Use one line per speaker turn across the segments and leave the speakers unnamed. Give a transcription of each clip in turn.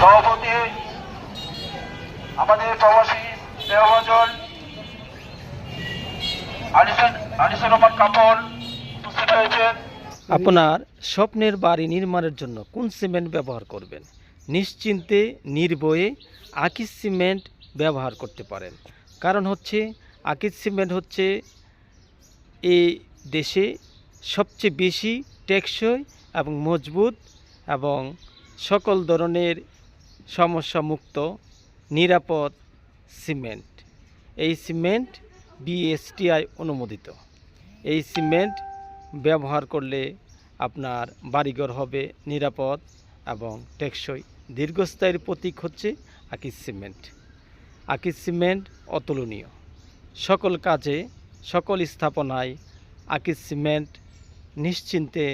সভাপতি, আমাদের প্রবাসী আনিসুন, আনিসুর রহমান কাপড় উপস্থিত হয়েছেন।
আপনার স্বপ্নের বাড়ি নির্মাণের জন্য কোন সিমেন্ট ব্যবহার করবেন? নিশ্চিন্তে, নির্ভয়ে আকিস সিমেন্ট ব্যবহার করতে পারেন। কারণ হচ্ছে আকিস সিমেন্ট হচ্ছে এই দেশে সবচেয়ে বেশি টেকসই এবং মজবুত এবং সকল ধরনের সমস্যামুক্ত, নিরাপদ সিমেন্ট। এই সিমেন্ট বিএসটিআই অনুমোদিত। এই সিমেন্ট ব্যবহার করলে আপনার বাড়িঘর হবে নিরাপদ এবং টেকসই। দীর্ঘস্থায়ীর প্রতীক হচ্ছে আকিস সিমেন্ট। আকিস সিমেন্ট অতুলনীয়। সকল কাজে, সকল স্থাপনায় আকিস সিমেন্ট নিশ্চিন্তে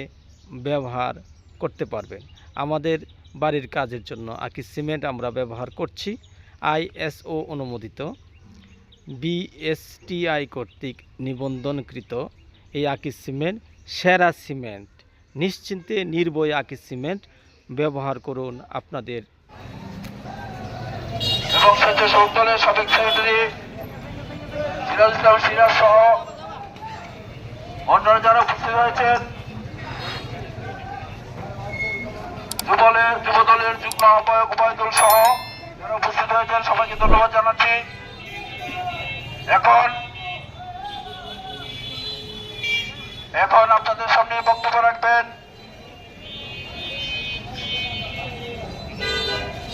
ব্যবহার করতে পারবেন। আমাদের বাড়ির কাজের জন্য আকিস সিমেন্ট আমরা ব্যবহার করছি। আইএসও অনুমোদিত। বিএসটিআই কর্তৃক নিবন্ধনকৃত এই আকিস সিমেন্ট, সেরা সিমেন্ট। নিশ্চিন্তে নির্ভয়ে আকিস সিমেন্ট ব্যবহার করুন আপনাদের।
অন্যান্য যারা উপস্থিত হয়েছেন যুবলের যুব দলের যুগ্ম আহ্বায়ক উপায়দুল সহ যারা উপস্থিত হয়েছেন, সবাইকে ধন্যবাদ জানাচ্ছি। এখন এখন আপনাদের সামনে বক্তব্য রাখবেন।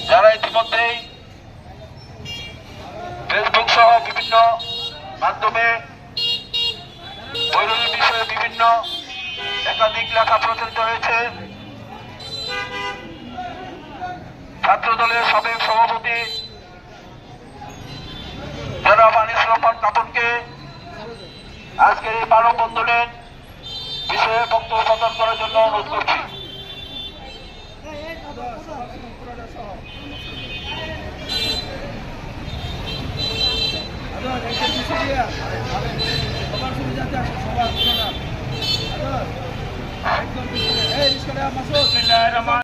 যারা ইতিমধ্যেই ফেসবুক সহ বিভিন্ন মাধ্যমে বৈরোগী বিষয়ে বিভিন্ন একাধিক লেখা প্রচারিত হয়েছে ছাত্র দলের সাবেক সভাপতি জনাব আনিস রহমান কাপনকে আজকের এই মানববন্ধনের বিষয়ে বক্তব্য প্রদান করার জন্য অনুরোধ করছি
সবার